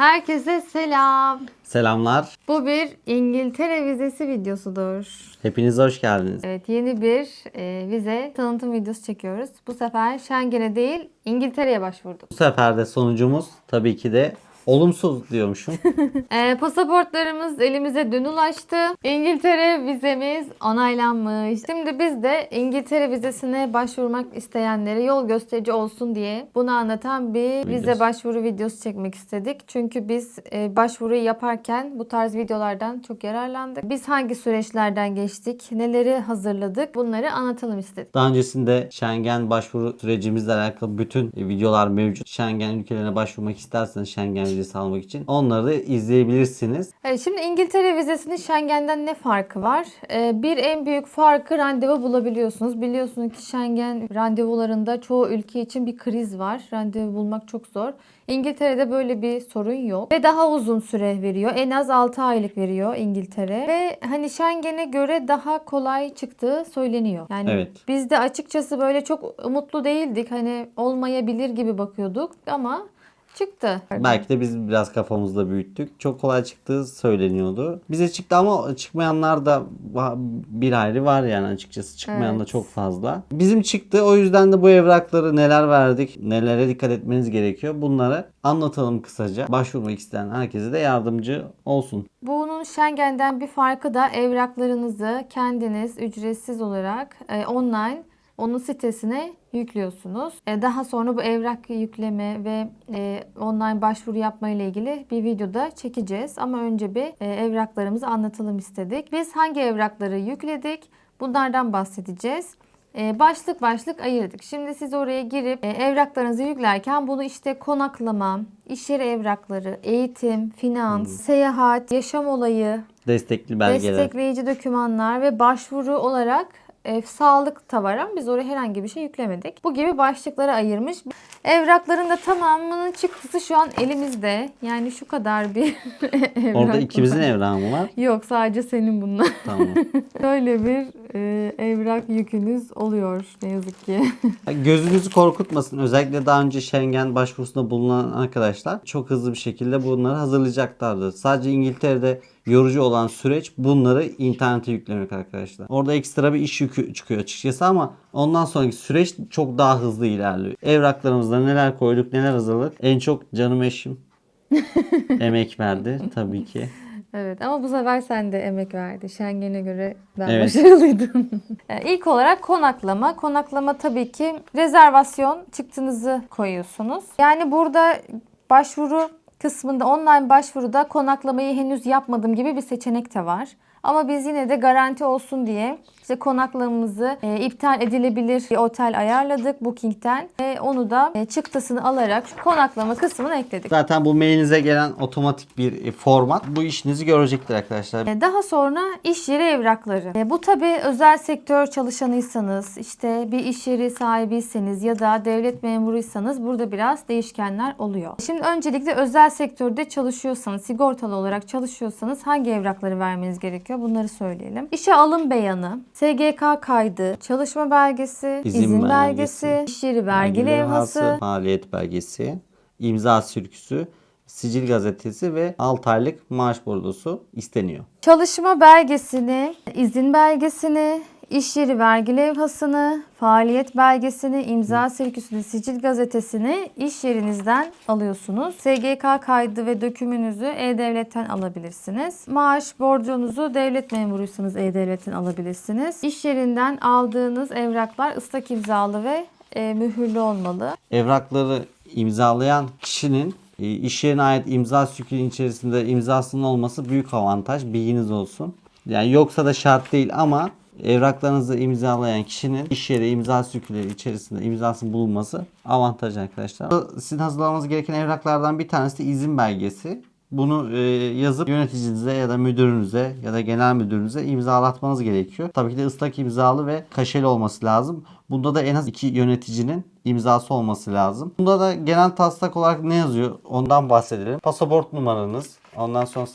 Herkese selam. Selamlar. Bu bir İngiltere vizesi videosudur. Hepiniz hoş geldiniz. Evet yeni bir e, vize tanıtım videosu çekiyoruz. Bu sefer Schengen'e değil İngiltere'ye başvurduk. Bu sefer de sonucumuz tabii ki de olumsuz diyormuşum. E, pasaportlarımız elimize dün ulaştı. İngiltere vizemiz onaylanmış. Şimdi biz de İngiltere vizesine başvurmak isteyenlere yol gösterici olsun diye bunu anlatan bir vize Videosu. başvuru videosu çekmek istedik. Çünkü biz e, başvuruyu yaparken bu tarz videolardan çok yararlandık. Biz hangi süreçlerden geçtik, neleri hazırladık bunları anlatalım istedik. Daha öncesinde Schengen başvuru sürecimizle alakalı bütün videolar mevcut. Schengen ülkelerine başvurmak isterseniz Schengen vizesi almak için onları da izleyebilirsiniz. Evet, şimdi İngiltere vizesinin Schengen'den ne farkı var? Ee, bir en büyük farkı randevu bulabiliyorsunuz. Biliyorsunuz ki Schengen randevularında çoğu ülke için bir kriz var. Randevu bulmak çok zor. İngiltere'de böyle bir sorun yok. Ve daha uzun süre veriyor. En az 6 aylık veriyor İngiltere. Ve hani Schengen'e göre daha kolay çıktığı söyleniyor. Yani Evet. biz de açıkçası böyle çok umutlu değildik. Hani olmayabilir gibi bakıyorduk ama çıktı. Belki de biz biraz kafamızda büyüttük. Çok kolay çıktığı söyleniyordu. Bize çıktı ama çıkmayanlar da bir ayrı var yani açıkçası. Çıkmayan da Evet. çok fazla. Bizim çıktı. O yüzden de bu evrakları neler verdik, nelere dikkat etmeniz gerekiyor. Bunları anlatalım kısaca. Başvurmak isteyen herkese de yardımcı olsun. Bunun Schengen'den bir farkı da evraklarınızı kendiniz ücretsiz olarak e, online onun sitesine yüklüyorsunuz. E, daha sonra bu evrak yükleme ve e, online başvuru yapma ile ilgili bir videoda çekeceğiz. Ama önce bir e, evraklarımızı anlatalım istedik. Biz hangi evrakları yükledik? Bunlardan bahsedeceğiz. Başlık başlık ayırdık. Şimdi siz oraya girip evraklarınızı yüklerken bunu işte konaklama, iş yeri evrakları, eğitim, finans, seyahat, yaşam olayı, Destekli belgeler. destekleyici dokümanlar ve başvuru olarak e, sağlık da var ama biz oraya herhangi bir şey yüklemedik. Bu gibi başlıklara ayırmış. Evrakların da tamamının çıktısı şu an elimizde. Yani şu kadar bir evrak Orada var. ikimizin evrağı mı var? Yok sadece senin bunlar. Tamam. Böyle bir e, evrak yükünüz oluyor ne yazık ki. Gözünüzü korkutmasın. Özellikle daha önce Schengen başvurusunda bulunan arkadaşlar çok hızlı bir şekilde bunları hazırlayacaklardır. Sadece İngiltere'de yorucu olan süreç bunları internete yüklemek arkadaşlar. Orada ekstra bir iş yükü çıkıyor açıkçası ama ondan sonraki süreç çok daha hızlı ilerliyor. Evraklarımızda neler koyduk, neler hazırladık. En çok canım eşim emek verdi tabii ki. Evet ama bu sefer sen de emek verdi. Schengen'e göre ben Evet. başarılıydın. İlk olarak konaklama. Konaklama tabii ki rezervasyon çıktınızı koyuyorsunuz. Yani burada başvuru kısmında online başvuruda konaklamayı henüz yapmadım gibi bir seçenek de var. Ama biz yine de garanti olsun diye işte konaklamamızı e, iptal edilebilir bir otel ayarladık Booking'ten ve onu da e, çıktısını alarak konaklama kısmını ekledik. Zaten bu mailinize gelen otomatik bir e, format bu işinizi görecektir arkadaşlar. E, Daha sonra iş yeri evrakları. E, Bu tabi özel sektör çalışanıysanız, işte bir iş yeri sahibiyseniz ya da devlet memuruysanız burada biraz değişkenler oluyor. Şimdi öncelikle özel sektörde çalışıyorsanız, sigortalı olarak çalışıyorsanız hangi evrakları vermeniz gerekiyor? Bunları söyleyelim. İşe alım beyanı, SGK kaydı, çalışma belgesi, İzin izin, belgesi, belgesi, iş yeri vergi levhası, faaliyet belgesi, imza sürküsü, sicil gazetesi ve 6 aylık maaş bordosu isteniyor. Çalışma belgesini, izin belgesini, iş yeri vergi levhasını, faaliyet belgesini, imza sirküsünü, sicil gazetesini iş yerinizden alıyorsunuz. SGK kaydı ve dökümünüzü E-Devlet'ten alabilirsiniz. Maaş borcunuzu devlet memuruysanız E-Devlet'ten alabilirsiniz. İş yerinden aldığınız evraklar ıslak imzalı ve e, mühürlü olmalı. Evrakları imzalayan kişinin e, iş yerine ait imza sürkünün içerisinde imzasının olması büyük avantaj. Bilginiz olsun. Yani yoksa da şart değil ama evraklarınızı imzalayan kişinin iş yeri imza sürküleri içerisinde imzasının bulunması avantaj arkadaşlar. Sizin hazırlamanız gereken evraklardan bir tanesi de izin belgesi. Bunu e, yazıp yöneticinize ya da müdürünüze ya da genel müdürünüze imzalatmanız gerekiyor. Tabii ki de ıslak imzalı ve kaşeli olması lazım. Bunda da en az iki yöneticinin imzası olması lazım. Bunda da genel taslak olarak ne yazıyor ondan bahsedelim. Pasaport numaranız, ondan sonra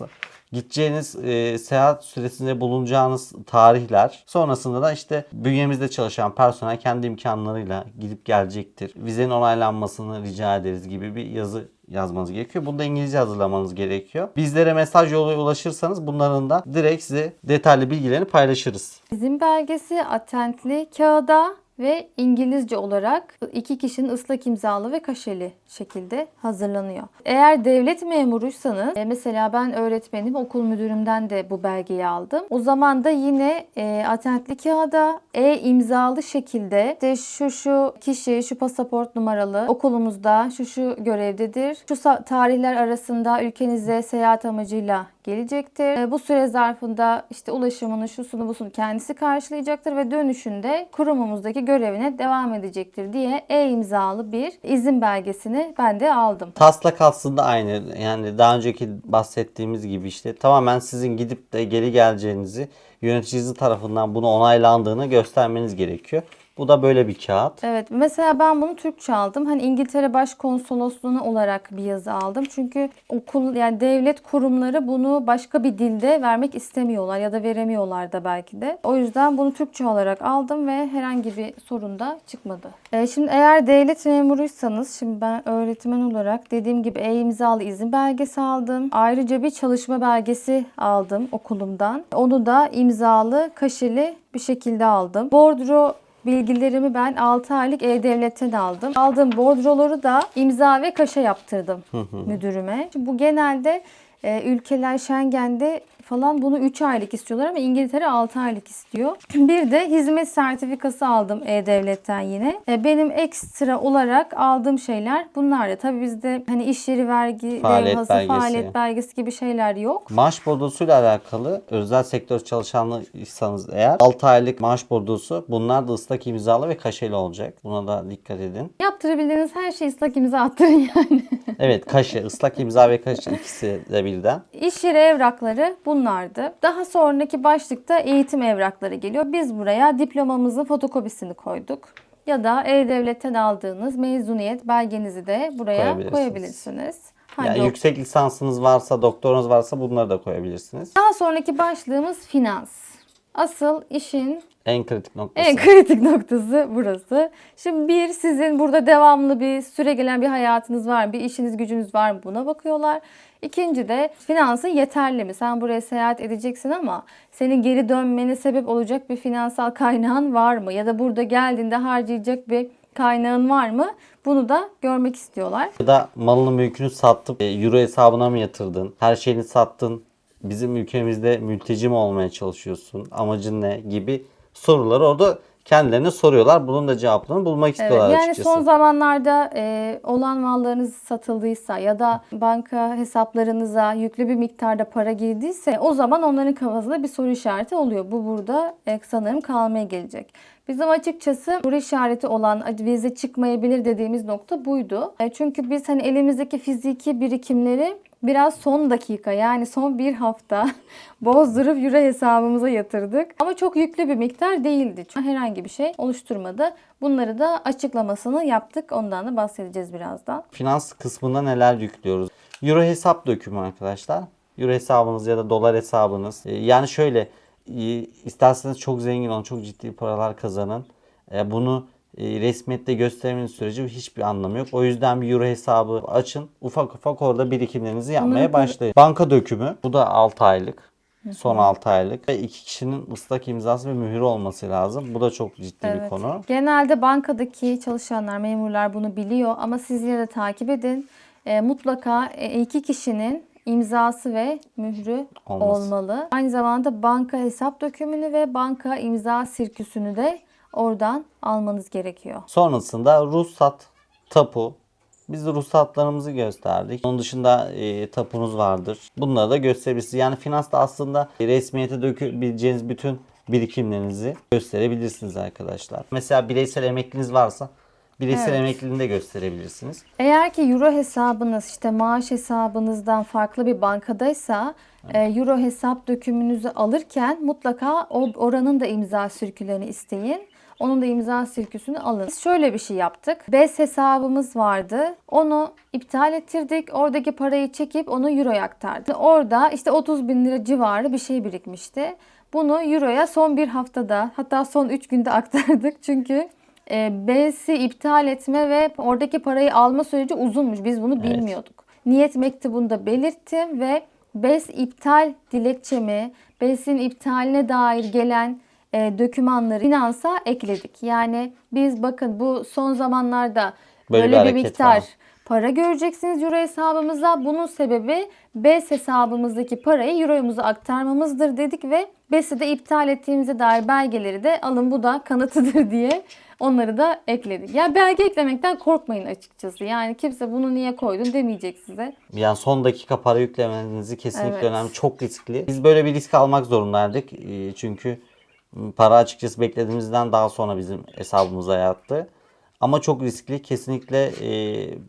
gideceğiniz e, seyahat süresinde bulunacağınız tarihler. Sonrasında da işte bünyemizde çalışan personel kendi imkanlarıyla gidip gelecektir. Vizenin onaylanmasını rica ederiz gibi bir yazı yazmanız gerekiyor. Bunu da İngilizce hazırlamanız gerekiyor. Bizlere mesaj yoluyla ulaşırsanız bunların da direkt size detaylı bilgilerini paylaşırız. İzin belgesi atentli kağıda ve İngilizce olarak iki kişinin ıslak imzalı ve kaşeli şekilde hazırlanıyor. Eğer devlet memuruysanız e, mesela ben öğretmenim okul müdürümden de bu belgeyi aldım. O zaman da yine e, atentli kağıda e imzalı şekilde işte şu şu kişi şu pasaport numaralı okulumuzda şu şu görevdedir. Şu tarihler arasında ülkenize seyahat amacıyla gelecektir. E, bu süre zarfında işte ulaşımını, şusunu, busunu kendisi karşılayacaktır ve dönüşünde kurumumuzdaki görevine devam edecektir diye e-imzalı bir izin belgesini ben de aldım. Taslak aslında aynı. Yani daha önceki bahsettiğimiz gibi işte tamamen sizin gidip de geri geleceğinizi yöneticiniz tarafından bunu onaylandığını göstermeniz gerekiyor. Bu da böyle bir kağıt. Evet mesela ben bunu Türkçe aldım. Hani İngiltere Başkonsolosluğu'na olarak bir yazı aldım. Çünkü okul yani devlet kurumları bunu başka bir dilde vermek istemiyorlar ya da veremiyorlar da belki de. O yüzden bunu Türkçe olarak aldım ve herhangi bir sorun da çıkmadı. Ee, şimdi eğer devlet memuruysanız şimdi ben öğretmen olarak dediğim gibi e-imzalı izin belgesi aldım. Ayrıca bir çalışma belgesi aldım okulumdan. Onu da imzalı, kaşeli bir şekilde aldım. Bordro Bilgilerimi ben 6 aylık E-Devlet'ten aldım. Aldığım bordroları da imza ve kaşe yaptırdım müdürüme. Şimdi bu genelde e, ülkeler Schengen'de falan bunu 3 aylık istiyorlar ama İngiltere 6 aylık istiyor. Bir de hizmet sertifikası aldım E-Devlet'ten yine. E, benim ekstra olarak aldığım şeyler bunlar da. Tabii bizde hani iş yeri vergi Faaliyet levhası, belgesi. faaliyet belgesi gibi şeyler yok. Maaş bordosuyla alakalı özel sektör çalışanlıysanız eğer 6 aylık maaş bordosu bunlar da ıslak imzalı ve kaşeli olacak. Buna da dikkat edin. Yaptırabildiğiniz her şeyi ıslak imza attırın yani. Evet kaşe, ıslak imza ve kaşe ikisi de birden. İş yeri evrakları bunlardı. Daha sonraki başlıkta eğitim evrakları geliyor. Biz buraya diplomamızın fotokopisini koyduk. Ya da E-Devlet'ten aldığınız mezuniyet belgenizi de buraya Koyabilirsiniz. koyabilirsiniz. Hangi Yani yüksek lisansınız varsa, doktorunuz varsa bunları da koyabilirsiniz. Daha sonraki başlığımız finans. Asıl işin En kritik noktası. En kritik noktası burası. Şimdi bir sizin burada devamlı bir süre gelen bir hayatınız var mı? Bir işiniz gücünüz var mı? Buna bakıyorlar. İkinci de finansın yeterli mi? Sen buraya seyahat edeceksin ama senin geri dönmene sebep olacak bir finansal kaynağın var mı? Ya da burada geldiğinde harcayacak bir kaynağın var mı? Bunu da görmek istiyorlar. Ya da malını mülkünü sattın, e, euro hesabına mı yatırdın? Her şeyini sattın. Bizim ülkemizde mülteci mi olmaya çalışıyorsun? Amacın ne? Gibi soruları orada kendilerine soruyorlar. Bunun da cevaplarını bulmak Evet, istiyorlar yani açıkçası. son zamanlarda e, olan mallarınız satıldıysa ya da banka hesaplarınıza yüklü bir miktarda para girdiyse o zaman onların kafasında bir soru işareti oluyor. Bu burada e, sanırım kalmaya gelecek. Bizim açıkçası soru işareti olan vize çıkmayabilir dediğimiz nokta buydu. E, çünkü biz hani elimizdeki fiziki birikimleri biraz son dakika yani son bir hafta bozdurup euro hesabımıza yatırdık. Ama çok yüklü bir miktar değildi. Herhangi bir şey oluşturmadı. Bunları da açıklamasını yaptık. Ondan da bahsedeceğiz birazdan. Finans kısmında neler yüklüyoruz? Euro hesap dökümü arkadaşlar. Euro hesabınız ya da dolar hesabınız. E, Yani şöyle e, isterseniz çok zengin olun, çok ciddi paralar kazanın. E, Bunu resmiyette göstermenin sürece hiçbir anlamı yok. O yüzden bir euro hesabı açın. Ufak ufak orada birikimlerinizi yapmaya başlayın. Banka dökümü. Bu da 6 aylık. Son 6 aylık. Ve iki kişinin ıslak imzası ve mühürü olması lazım. Bu da çok ciddi bir konu. Genelde bankadaki çalışanlar, memurlar bunu biliyor ama siz yine de takip edin. E, mutlaka e, iki kişinin imzası ve mührü Olması. olmalı. Aynı zamanda banka hesap dökümünü ve banka imza sirküsünü de oradan almanız gerekiyor. Sonrasında ruhsat, tapu. Biz ruhsatlarımızı gösterdik. Onun dışında e, tapunuz vardır. Bunları da gösterebilirsiniz. Yani finansta aslında resmiyete dökebileceğiniz bütün birikimlerinizi gösterebilirsiniz arkadaşlar. Mesela bireysel emekliniz varsa bireysel Evet. emekliliğini de gösterebilirsiniz. Eğer ki euro hesabınız işte maaş hesabınızdan farklı bir bankadaysa e, euro hesap dökümünüzü alırken mutlaka o oranın da imza sirkülerini isteyin. Onun da imza sirküsünü alın. Biz şöyle bir şey yaptık. BES hesabımız vardı. Onu iptal ettirdik. Oradaki parayı çekip onu Euro'ya aktardık. Orada işte 30 bin lira civarı bir şey birikmişti. Bunu Euro'ya son bir haftada hatta son 3 günde aktardık. Çünkü e, BES'i iptal etme ve oradaki parayı alma süreci uzunmuş. Biz bunu Evet. bilmiyorduk. Niyet mektubunda belirttim ve BES iptal dilekçemi, BES'in iptaline dair gelen e, dokümanları finansa ekledik. Yani biz bakın bu son zamanlarda Böyle böyle, bir bir, miktar var. para göreceksiniz Euro hesabımıza. Bunun sebebi BES hesabımızdaki parayı Euro'muza aktarmamızdır dedik ve BES'i de iptal ettiğimize dair belgeleri de alın bu da kanıtıdır diye onları da ekledik. Ya belge eklemekten korkmayın açıkçası. Yani kimse bunu niye koydun demeyecek size. Yani son dakika para yüklemenizi kesinlikle Evet. önemli. Çok riskli. Biz böyle bir risk almak zorundaydık. Ee, Çünkü para açıkçası beklediğimizden daha sonra bizim hesabımıza yattı. Ama çok riskli. Kesinlikle e,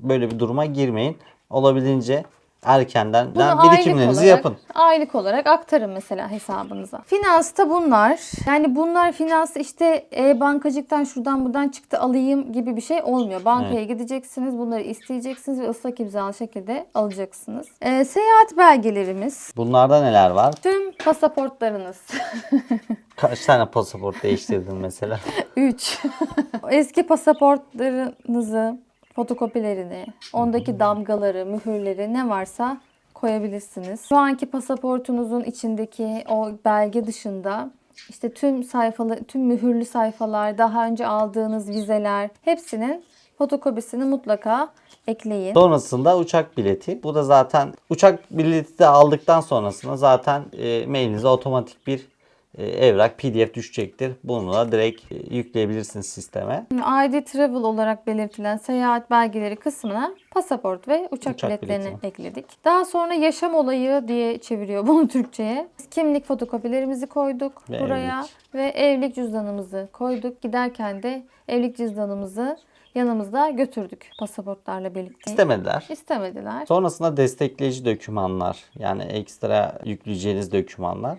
böyle bir duruma girmeyin. Olabildiğince erkenden Bunu birikimlerinizi olarak, yapın. Aylık olarak aktarın mesela hesabınıza. Finansta bunlar. Yani bunlar finans işte e-bankacılıktan şuradan buradan çıktı alayım gibi bir şey olmuyor. Bankaya gideceksiniz, bunları isteyeceksiniz ve ıslak imzalı şekilde alacaksınız. E, seyahat belgelerimiz, Bunlarda neler var? tüm pasaportlarınız. Kaç tane pasaport değiştirdin mesela? 3. Eski pasaportlarınızı, fotokopilerini, ondaki damgaları, mühürleri ne varsa koyabilirsiniz. Şu anki pasaportunuzun içindeki o belge dışında işte tüm sayfalı, tüm mühürlü sayfalar, daha önce aldığınız vizeler hepsinin fotokopisini mutlaka ekleyin. Sonrasında uçak bileti. Bu da zaten uçak bileti de aldıktan sonrasında zaten e, mailinize otomatik bir evrak PDF düşecektir. Bunu da direkt e, yükleyebilirsiniz sisteme. ID travel olarak belirtilen seyahat belgeleri kısmına pasaport ve uçak, Uçak biletlerini bileti. ekledik. Daha sonra yaşam olayı diye çeviriyor bunu Türkçe'ye. Kimlik fotokopilerimizi koyduk Ve buraya evlilik. ve evlilik cüzdanımızı koyduk. Giderken de evlilik cüzdanımızı yanımızda götürdük pasaportlarla birlikte. İstemediler. İstemediler. Sonrasında destekleyici dokümanlar yani ekstra yükleyeceğiniz dokümanlar.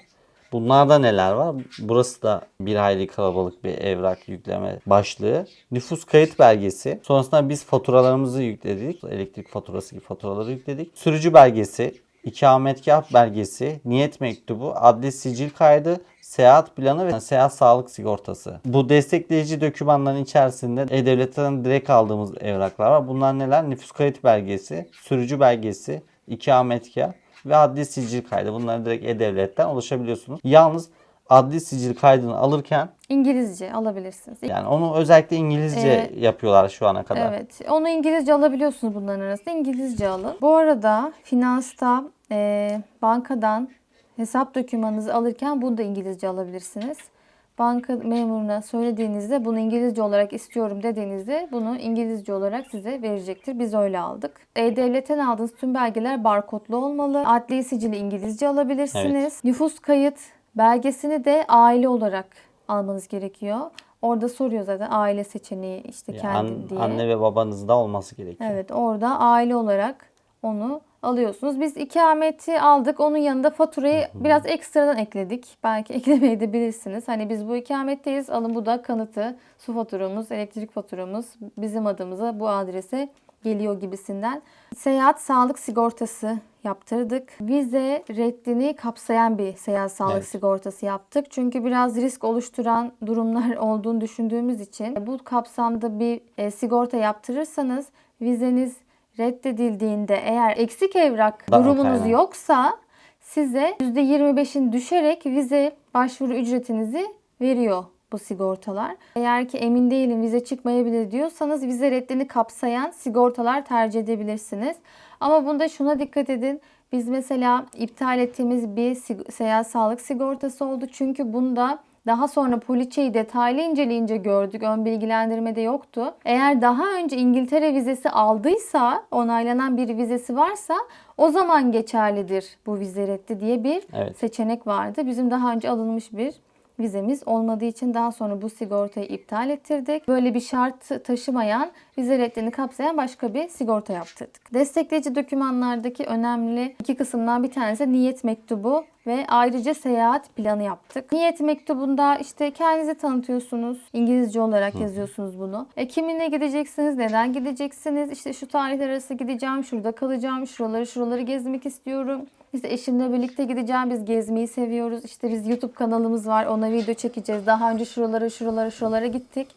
Bunlarda neler var? Burası da bir hayli kalabalık bir evrak yükleme başlığı. Nüfus kayıt belgesi. Sonrasında biz faturalarımızı yükledik. Elektrik faturası gibi faturaları yükledik. Sürücü belgesi, ikametgah belgesi, niyet mektubu, adli sicil kaydı, seyahat planı ve seyahat sağlık sigortası. Bu destekleyici dokümanların içerisinde E-Devlet'ten direkt aldığımız evraklar var. Bunlar neler? Nüfus kayıt belgesi, sürücü belgesi, ikametgah ve adli sicil kaydı. Bunları direkt E-Devlet'ten ulaşabiliyorsunuz. Yalnız adli sicil kaydını alırken İngilizce alabilirsiniz. yani onu özellikle İngilizce Ee, yapıyorlar şu ana kadar. Evet. Onu İngilizce alabiliyorsunuz bunların arasında. İngilizce alın. Bu arada finansta e, bankadan hesap dokümanınızı alırken bunu da İngilizce alabilirsiniz. Banka memuruna söylediğinizde bunu İngilizce olarak istiyorum dediğinizde bunu İngilizce olarak size verecektir. Biz öyle aldık. E-Devlet'ten aldığınız tüm belgeler barkodlu olmalı. Adli sicili İngilizce alabilirsiniz. Evet. Nüfus kayıt belgesini de aile olarak almanız gerekiyor. Orada soruyor zaten aile seçeneği işte Yani kendi an- diye. anne ve babanızda olması gerekiyor. Evet orada aile olarak onu alıyorsunuz. Biz ikameti aldık. Onun yanında faturayı biraz ekstradan ekledik. Belki eklemeyi de bilirsiniz. Hani biz bu ikametteyiz. Alın bu da kanıtı. Su faturamız, elektrik faturamız bizim adımıza bu adrese geliyor gibisinden. Seyahat sağlık sigortası yaptırdık. Vize reddini kapsayan bir seyahat sağlık Evet. sigortası yaptık. Çünkü biraz risk oluşturan durumlar olduğunu düşündüğümüz için bu kapsamda bir e, sigorta yaptırırsanız vizeniz reddedildiğinde eğer eksik evrak Daha durumunuz kaynak. yoksa size %25'in düşerek vize başvuru ücretinizi veriyor bu sigortalar. Eğer ki emin değilim vize çıkmayabilir diyorsanız vize reddini kapsayan sigortalar tercih edebilirsiniz. Ama bunda şuna dikkat edin. Biz mesela iptal ettiğimiz bir seyahat sağlık sigortası oldu. Çünkü bunda daha sonra poliçeyi detaylı inceleyince gördük. Ön bilgilendirmede yoktu. Eğer daha önce İngiltere vizesi aldıysa, onaylanan bir vizesi varsa o zaman geçerlidir bu vize reddi diye bir Evet. seçenek vardı. Bizim daha önce alınmış bir vizemiz olmadığı için daha sonra bu sigortayı iptal ettirdik. Böyle bir şart taşımayan vize reddini kapsayan başka bir sigorta yaptırdık. Destekleyici dokümanlardaki önemli iki kısımdan bir tanesi niyet mektubu ve ayrıca seyahat planı yaptık. Niyet mektubunda işte kendinizi tanıtıyorsunuz. İngilizce olarak yazıyorsunuz bunu. E, kiminle gideceksiniz, neden gideceksiniz? İşte şu tarihler arası gideceğim, şurada kalacağım, şuraları şuraları gezmek istiyorum. İşte eşimle birlikte gideceğim. Biz gezmeyi seviyoruz. İşte biz YouTube kanalımız var. Ona video çekeceğiz. Daha önce şuralara şuralara şuralara gittik.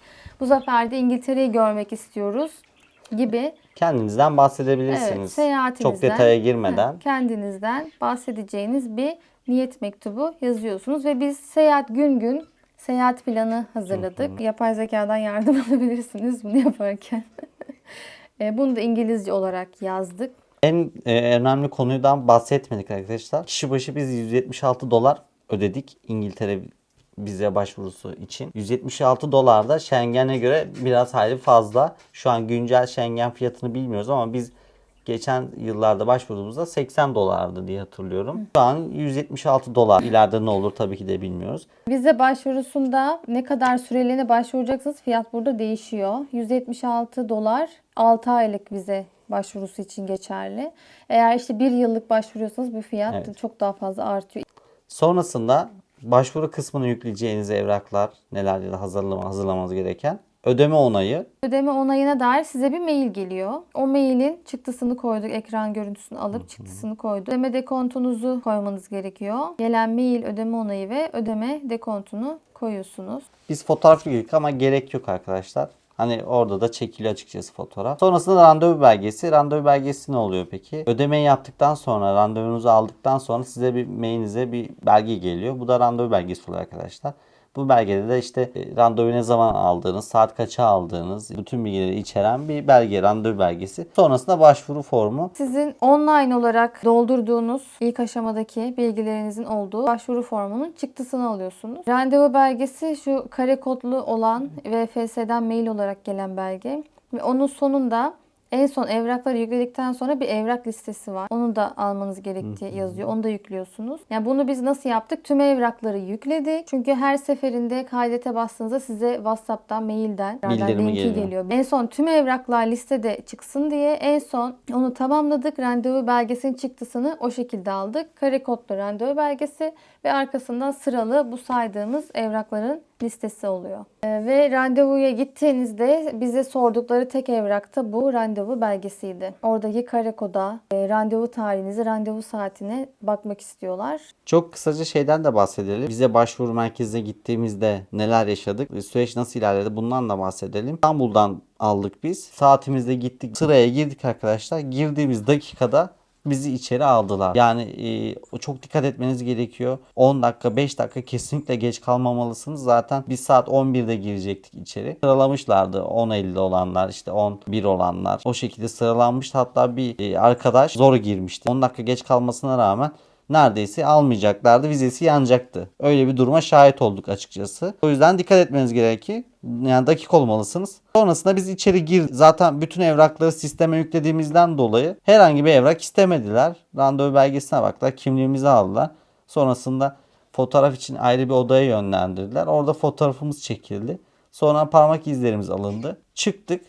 Bu sefer de İngiltere'yi görmek istiyoruz gibi Kendinizden bahsedebilirsiniz. Evet, seyahatinizden, Çok detaya girmeden. kendinizden bahsedeceğiniz bir niyet mektubu yazıyorsunuz ve biz seyahat gün gün seyahat planı hazırladık. Yapay zekadan yardım alabilirsiniz bunu yaparken. E, Bunu da İngilizce olarak yazdık. En e, önemli konudan bahsetmedik arkadaşlar. Kişi başı biz 176 dolar ödedik İngiltere vize başvurusu için. 176 dolar da Schengen'e göre biraz hayli fazla. Şu an güncel Schengen fiyatını bilmiyoruz ama biz geçen yıllarda başvurduğumuzda 80 dolardı diye hatırlıyorum. Şu an 176 dolar. İleride ne olur tabii ki de bilmiyoruz. Vize başvurusunda ne kadar süreliğine başvuracaksınız fiyat burada değişiyor. 176 dolar 6 aylık vize başvurusu için geçerli. Eğer işte bir yıllık başvuruyorsanız bu fiyat Evet. çok daha fazla artıyor. Sonrasında başvuru kısmına yükleyeceğiniz evraklar neler ya da hazırlama, hazırlamanız gereken ödeme onayı, Ödeme onayına dair size bir mail geliyor. O mailin çıktısını koyduk. Ekran görüntüsünü alıp çıktısını koyduk. Ödeme dekontunuzu koymanız gerekiyor. Gelen mail ödeme onayı ve ödeme dekontunu koyuyorsunuz. Biz fotoğraf girdik ama gerek yok arkadaşlar. Hani orada da çekiliyor açıkçası fotoğraf. Sonrasında randevu belgesi. Randevu belgesi ne oluyor peki? Ödemeyi yaptıktan sonra, randevunuzu aldıktan sonra size bir mailinize bir belge geliyor. Bu da randevu belgesi oluyor arkadaşlar. Bu belgede de işte e, randevu ne zaman aldığınız, saat kaça aldığınız, bütün bilgileri içeren bir belge, randevu belgesi. Sonrasında başvuru formu. Sizin online olarak doldurduğunuz ilk aşamadaki bilgilerinizin olduğu başvuru formunun çıktısını alıyorsunuz. Randevu belgesi şu kare kodlu olan VFS'den mail olarak gelen belge. Ve onun sonunda en son evrakları yükledikten sonra bir evrak listesi var. Onu da almanız gerektiği yazıyor. Onu da yüklüyorsunuz. Yani bunu biz nasıl yaptık? Tüm evrakları yükledik. Çünkü her seferinde kaydete bastığınızda size WhatsApp'tan, mailden Bildirimi linki geliyor. geliyor. En son tüm evraklar listede çıksın diye en son onu tamamladık. Randevu belgesinin çıktısını o şekilde aldık. Kare kodlu randevu belgesi ve arkasından sıralı bu saydığımız evrakların listesi oluyor. Ee, ve randevuya gittiğinizde bize sordukları tek evrakta bu randevu belgesiydi. Oradaki kare koda, e, randevu tarihinizi, randevu saatine bakmak istiyorlar. Çok kısaca şeyden de bahsedelim. Bize başvuru merkezine gittiğimizde neler yaşadık, ve süreç nasıl ilerledi bundan da bahsedelim. İstanbul'dan aldık biz. Saatimizde gittik. Sıraya girdik arkadaşlar. Girdiğimiz dakikada bizi içeri aldılar. Yani e, çok dikkat etmeniz gerekiyor. 10 dakika 5 dakika kesinlikle geç kalmamalısınız. Zaten biz saat 11'de girecektik içeri. Sıralamışlardı 10.50 olanlar işte 11 olanlar. O şekilde sıralanmıştı. Hatta bir e, arkadaş zor girmişti. 10 dakika geç kalmasına rağmen neredeyse almayacaklardı. Vizesi yanacaktı. Öyle bir duruma şahit olduk açıkçası. O yüzden dikkat etmeniz gerekir. Yani dakik olmalısınız. Sonrasında biz içeri gir. Zaten bütün evrakları sisteme yüklediğimizden dolayı herhangi bir evrak istemediler. Randevu belgesine baktılar. Kimliğimizi aldılar. Sonrasında fotoğraf için ayrı bir odaya yönlendirdiler. Orada fotoğrafımız çekildi. Sonra parmak izlerimiz alındı. Çıktık.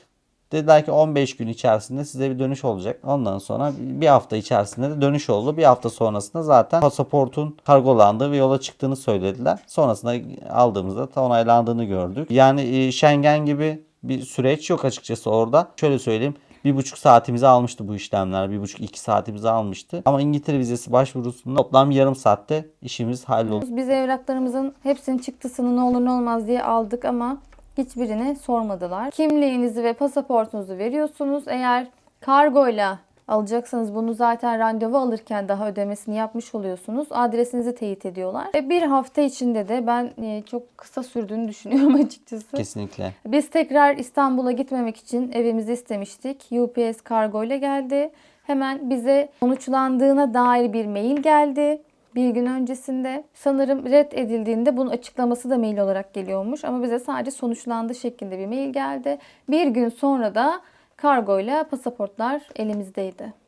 Dediler ki 15 gün içerisinde size bir dönüş olacak. Ondan sonra bir hafta içerisinde de dönüş oldu. Bir hafta sonrasında zaten pasaportun kargolandığı ve yola çıktığını söylediler. Sonrasında aldığımızda da onaylandığını gördük. Yani e, Schengen gibi bir süreç yok açıkçası orada. Şöyle söyleyeyim. Bir buçuk saatimizi almıştı bu işlemler. Bir buçuk iki saatimizi almıştı. Ama İngiltere vizesi başvurusunda toplam yarım saatte işimiz halloldu. Biz evraklarımızın hepsinin çıktısını ne olur ne olmaz diye aldık ama hiçbirini sormadılar. Kimliğinizi ve pasaportunuzu veriyorsunuz. Eğer kargoyla alacaksanız bunu zaten randevu alırken daha ödemesini yapmış oluyorsunuz. Adresinizi teyit ediyorlar. Ve bir hafta içinde de ben e, çok kısa sürdüğünü düşünüyorum açıkçası. Kesinlikle. Biz tekrar İstanbul'a gitmemek için evimizi istemiştik. UPS kargo ile geldi. Hemen bize sonuçlandığına dair bir mail geldi. Bir gün öncesinde sanırım red edildiğinde bunun açıklaması da mail olarak geliyormuş. Ama bize sadece sonuçlandı şeklinde bir mail geldi. Bir gün sonra da kargoyla pasaportlar elimizdeydi.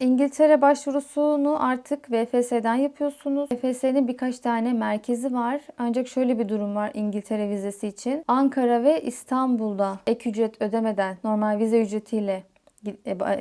İngiltere başvurusunu artık VFS'den yapıyorsunuz. VFS'nin birkaç tane merkezi var. Ancak şöyle bir durum var İngiltere vizesi için. Ankara ve İstanbul'da ek ücret ödemeden normal vize ücretiyle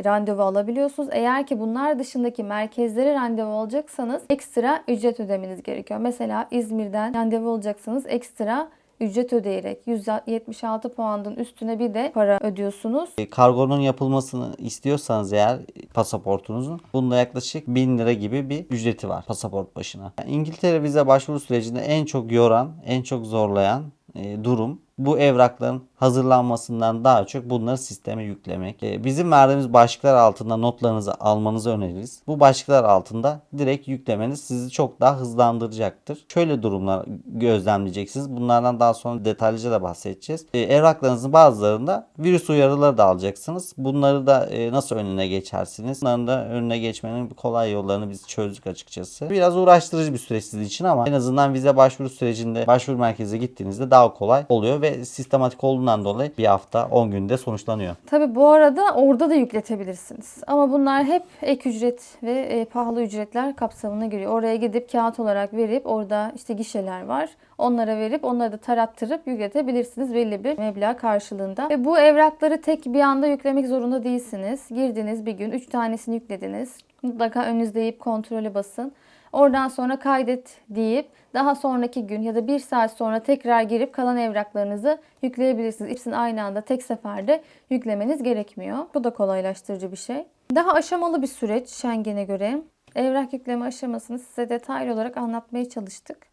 randevu alabiliyorsunuz. Eğer ki bunlar dışındaki merkezlere randevu alacaksanız ekstra ücret ödemeniz gerekiyor. Mesela İzmir'den randevu alacaksanız ekstra ücret ödeyerek 176 puanın üstüne bir de para ödüyorsunuz. E, Kargonun yapılmasını istiyorsanız eğer e, pasaportunuzun bunda yaklaşık 1000 lira gibi bir ücreti var pasaport başına. Yani İngiltere vize başvuru sürecinde en çok yoran, en çok zorlayan e, durum bu evrakların hazırlanmasından daha çok bunları sisteme yüklemek. E, bizim verdiğimiz başlıklar altında notlarınızı almanızı öneririz. Bu başlıklar altında direkt yüklemeniz sizi çok daha hızlandıracaktır. Şöyle durumlar gözlemleyeceksiniz. Bunlardan daha sonra detaylıca da bahsedeceğiz. E, evraklarınızın bazılarında virüs uyarıları da alacaksınız. Bunları da e, nasıl önüne geçersiniz? Bunların da önüne geçmenin kolay yollarını biz çözdük açıkçası. Biraz uğraştırıcı bir süreç sizin için ama en azından vize başvuru sürecinde başvuru merkezine gittiğinizde daha kolay oluyor ve sistematik olduğundan dolayı bir hafta 10 günde sonuçlanıyor. Tabi bu arada orada da yükletebilirsiniz. Ama bunlar hep ek ücret ve e, pahalı ücretler kapsamına giriyor. Oraya gidip kağıt olarak verip orada işte gişeler var. Onlara verip onları da tarattırıp yükletebilirsiniz belli bir meblağ karşılığında. Ve bu evrakları tek bir anda yüklemek zorunda değilsiniz. Girdiniz bir gün 3 tanesini yüklediniz. Mutlaka önünüzde deyip kontrole basın. Oradan sonra kaydet deyip daha sonraki gün ya da bir saat sonra tekrar girip kalan evraklarınızı yükleyebilirsiniz. Hepsini aynı anda tek seferde yüklemeniz gerekmiyor. Bu da kolaylaştırıcı bir şey. Daha aşamalı bir süreç Schengen'e göre. Evrak yükleme aşamasını size detaylı olarak anlatmaya çalıştık.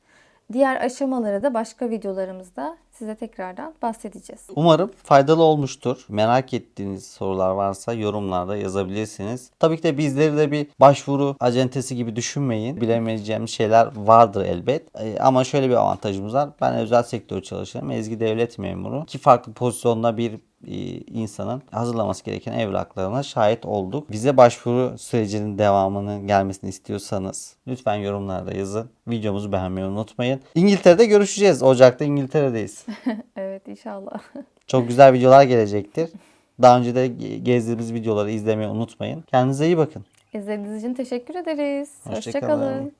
Diğer aşamaları da başka videolarımızda size tekrardan bahsedeceğiz. Umarım faydalı olmuştur. Merak ettiğiniz sorular varsa yorumlarda yazabilirsiniz. Tabii ki de bizleri de bir başvuru acentesi gibi düşünmeyin. Bilemeyeceğimiz şeyler vardır elbet. Ee, Ama şöyle bir avantajımız var. Ben özel sektör çalışıyorum. Ezgi devlet memuru. İki farklı pozisyonda bir e, insanın hazırlaması gereken evraklarına şahit olduk. Bize başvuru sürecinin devamının gelmesini istiyorsanız lütfen yorumlarda yazın. Videomuzu beğenmeyi unutmayın. İngiltere'de görüşeceğiz. Ocak'ta İngiltere'deyiz. Evet inşallah. Çok güzel videolar gelecektir. Daha önce de ge- gezdiğimiz videoları izlemeyi unutmayın. Kendinize iyi bakın. İzlediğiniz için teşekkür ederiz. Hoşça kalın. Hoşçakalın.